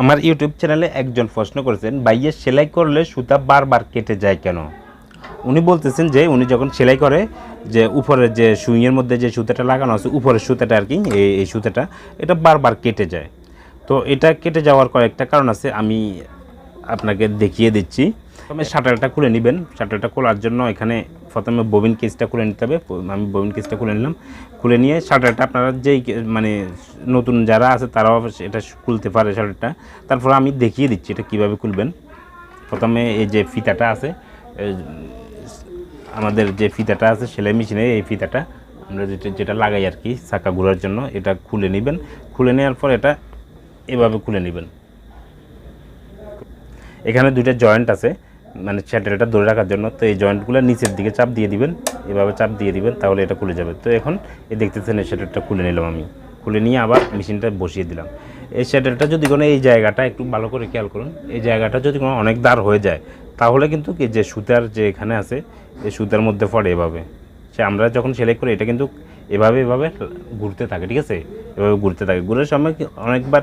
আমার ইউটিউব চ্যানেলে একজন প্রশ্ন করেছেন বাইয়ে সেলাই করলে সুতা বারবার কেটে যায় কেন? উনি বলতেছেন যে, উনি যখন সেলাই করে, যে উপরের যে সুইয়ের মধ্যে যে সুতাটা লাগানো আছে, উপরের সুতাটা আর কি, এই এই সুতাটা, এটা বারবার কেটে যায়। তো এটা কেটে যাওয়ার কয়েকটা কারণ আছে, আমি আপনাকে দেখিয়ে দিচ্ছি। প্রথমে শাটারটা খুলে নেবেন। শাটারটা খোলার জন্য এখানে প্রথমে ববিন কেসটা খুলে নিতে হবে। আমি ববিন কেসটা খুলে নিলাম। খুলে নিয়ে শাটারটা আপনারা যেই মানে নতুন যারা আছে তারাও এটা খুলতে পারে শাটারটা। তারপর আমি দেখিয়ে দিচ্ছি এটা কীভাবে খুলবেন। প্রথমে এই যে ফিতাটা আছে আমাদের যে ফিতাটা আছে, সেলাই মেশিনে এই ফিতাটা, আমরা যেটা যেটা লাগাই আর কি চাকা ঘোরার জন্য, এটা খুলে নেবেন। খুলে নেওয়ার পর এটা এভাবে খুলে নেবেন। এখানে দুইটা জয়েন্ট আছে মানে স্যাটেলটা ধরে রাখার জন্য। তো এই জয়েন্টগুলো নিচের দিকে চাপ দিয়ে দিবেন, এভাবে চাপ দিয়ে দিবেন, তাহলে এটা খুলে যাবে। তো এখন এই দেখতেছেন এই স্যাটেলটা খুলে নিলাম আমি। খুলে নিয়ে আবার মেশিনটা বসিয়ে দিলাম। এই স্যাটেলটা যদি কোনো এই জায়গাটা একটু ভালো করে খেয়াল করুন, এই জায়গাটা যদি কোনো অনেক দাঁড় হয়ে যায়, তাহলে কিন্তু কি যে সুতার যে এখানে আছে, এই সুতার মধ্যে পড়ে এভাবে। সে আমরা যখন সেলাই করি, এটা কিন্তু এভাবে এভাবে ঘুরতে থাকে, ঠিক আছে? এভাবে ঘুরতে থাকে। ঘুরার সময় অনেকবার,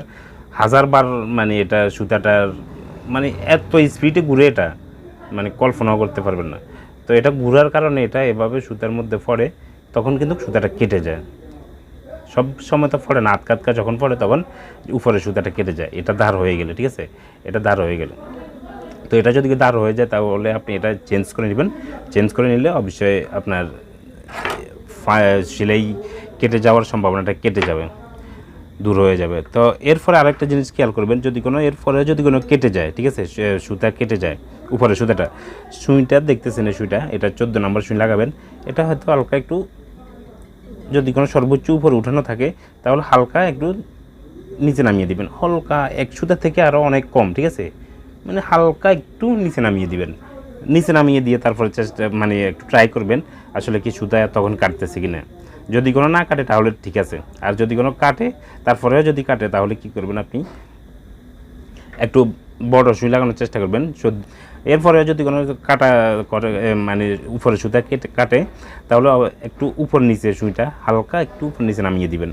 হাজারবার মানে এটা সুতাটার মানে এত স্পিডে ঘুরে এটা মানে কল্পনাও করতে পারবেন না। তো এটা ঘুরার কারণে এটা এভাবে সুতার মধ্যে পড়ে, তখন কিন্তু সুতাটা কেটে যায়। সব সময় তো পড়ে না আটকাতকা যখন পড়ে তখন উপরে সুতাটা কেটে যায়। এটা ধার হয়ে গেলে, ঠিক আছে? এটা ধার হয়ে গেলে। তো এটা যদি দাঁড় হয়ে যায়, তাহলে আপনি এটা চেঞ্জ করে নেবেন। চেঞ্জ করে নিলে অবশ্যই আপনার সেলাই কেটে যাওয়ার সম্ভাবনাটা কেটে যাবে। দূর হয়ে যাবে। তো এরপরে আরেকটা জিনিস খেয়াল করবেন, যদি কোনো, এরপরে যদি কোনো কেটে যায়, ঠিক আছে সুতা কেটে যায় উপরে সুতাটা, সুইটা দেখতেছেন এই সুইটা, এটা চোদ্দ নম্বর সুই লাগাবেন, এটা হয়তো হালকা একটু, যদি কোনো সর্বোচ্চ উপরে উঠানো থাকে, তাহলে হালকা একটু নিচে নামিয়ে দিবেন। হালকা এক সুতা থেকে আরও অনেক কম, ঠিক আছে? মানে হালকা একটু নিচে নামিয়ে দিবেন। নিচে নামিয়ে দিয়ে তারপরে চেষ্টা মানে একটু ট্রাই করবেন, আসলে কি সুতা তখন কাটতেছে কি না যদি কোনো না কাটে, তাহলে ঠিক আছে। আর যদি কোনো কাটে, তারপরেও যদি কাটে, তাহলে কি করবেন আপনি? একটু বড় সুই লাগানোর চেষ্টা করবেন। এরপরে যদি কোনো কাটা করে মানে উপরে সুতা কেটে কাটে, তাহলে একটু উপর নিচে সুইটা হালকা একটু উপর নিচে নামিয়ে দিবেন।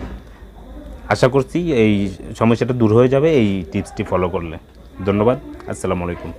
আশা করছি এই সমস্যাটা দূর হয়ে যাবে, এই টিপসটি ফলো করলে। ধন্যবাদ। আসসালামু আলাইকুম।